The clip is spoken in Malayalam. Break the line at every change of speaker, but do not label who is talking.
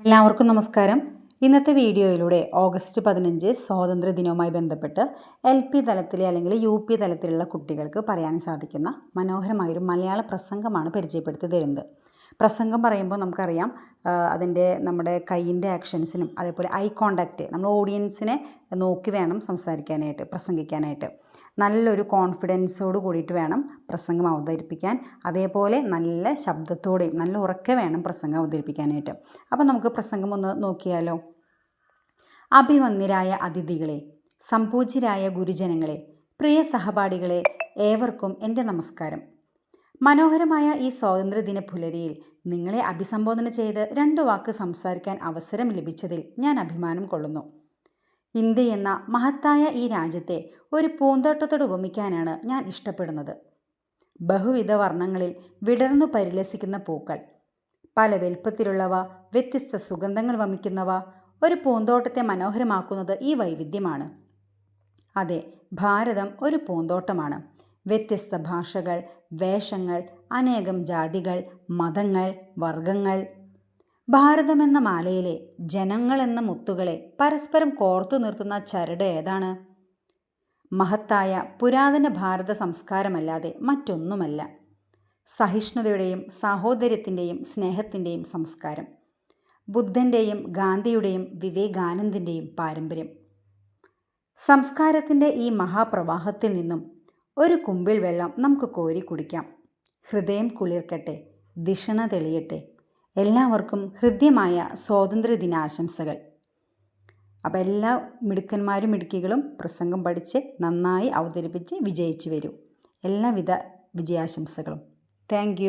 എല്ലാവർക്കും നമസ്കാരം. ഇന്നത്തെ വീഡിയോയിലൂടെ ഓഗസ്റ്റ് പതിനഞ്ച് സ്വാതന്ത്ര്യ ദിനവുമായി ബന്ധപ്പെട്ട് എൽ പി തലത്തിലെ അല്ലെങ്കിൽ യു പി തലത്തിലുള്ള കുട്ടികൾക്ക് പറയാൻ സാധിക്കുന്ന മനോഹരമായൊരു മലയാള പ്രസംഗമാണ് പരിചയപ്പെടുത്തി തരുന്നത്. പ്രസംഗം പറയുമ്പോൾ നമുക്കറിയാം അതിന്റെ നമ്മുടെ കൈയിന്റെ ആക്ഷൻസിനും അതേപോലെ ഐ കോണ്ടാക്റ്റ് നമ്മൾ ഓഡിയൻസിനെ നോക്കി വേണം സംസാരിക്കാനായിട്ട് പ്രസംഗിക്കാനായിട്ട്. നല്ലൊരു കോൺഫിഡൻസോട് കൂടിയിട്ട് വേണം പ്രസംഗം അവതരിപ്പിക്കാൻ. അതേപോലെ നല്ല ശബ്ദത്തോടെയും നല്ല ഉറക്കെ വേണം പ്രസംഗം അവതരിപ്പിക്കാനായിട്ട്. അപ്പോൾ നമുക്ക് പ്രസംഗം ഒന്ന് നോക്കിയാലോ. അഭിമന്യരായ അതിഥികളെ സംപൂജ്യരായ ഗുരുജനങ്ങളെ പ്രിയ സഹപാഠികളെ ഏവർക്കും എന്റെ നമസ്കാരം. മനോഹരമായ ഈ സ്വാതന്ത്ര്യദിന പുലരിയിൽ നിങ്ങളെ അഭിസംബോധന ചെയ്ത് രണ്ട് വാക്ക് സംസാരിക്കാൻ അവസരം ലഭിച്ചതിൽ ഞാൻ അഭിമാനം കൊള്ളുന്നു. ഇന്ത്യ എന്ന മഹത്തായ ഈ രാജ്യത്തെ ഒരു പൂന്തോട്ടത്തോട് ഉപമിക്കാനാണ് ഞാൻ ഇഷ്ടപ്പെടുന്നത്. ബഹുവിധ വർണങ്ങളിൽ വിടർന്നു പരിലസിക്കുന്ന പൂക്കൾ പല വലുപ്പത്തിലുള്ളവ വ്യത്യസ്ത സുഗന്ധങ്ങൾ വമിക്കുന്നവ ഒരു പൂന്തോട്ടത്തെ മനോഹരമാക്കുന്നത് ഈ വൈവിധ്യമാണ്. അതെ ഭാരതം ഒരു പൂന്തോട്ടമാണ്. വ്യത്യസ്ത ഭാഷകൾ വേഷങ്ങൾ അനേകം ജാതികൾ മതങ്ങൾ വർഗങ്ങൾ ഭാരതമെന്ന മാലയിലെ ജനങ്ങളെന്ന മുത്തുകളെ പരസ്പരം കോർത്തു നിർത്തുന്ന ചരട് ഏതാണ്? മഹത്തായ പുരാതന ഭാരത സംസ്കാരമല്ലാതെ മറ്റൊന്നുമല്ല. സഹിഷ്ണുതയുടെയും സാഹോദര്യത്തിന്റെയും സ്നേഹത്തിന്റെയും സംസ്കാരം. ബുദ്ധന്റെയും ഗാന്ധിയുടെയും വിവേകാനന്ദിന്റെയും പാരമ്പര്യം. സംസ്കാരത്തിന്റെ ഈ മഹാപ്രവാഹത്തിൽ നിന്നും ഒരു കുമ്പിൾ വെള്ളം നമുക്ക് കോരി കുടിക്കാം. ഹൃദയം കുളിർക്കട്ടെ ദിഷണ തെളിയട്ടെ. എല്ലാവർക്കും ഹൃദ്യമായ സ്വാതന്ത്ര്യ ദിനാശംസകൾ അപ്പോൾ എല്ലാ മിടുക്കന്മാരും മിടുക്കികളും പ്രസംഗം പഠിച്ച് നന്നായി അവതരിപ്പിച്ച് വിജയിച്ചു വരൂ. എല്ലാവിധ വിജയാശംസകളും. താങ്ക്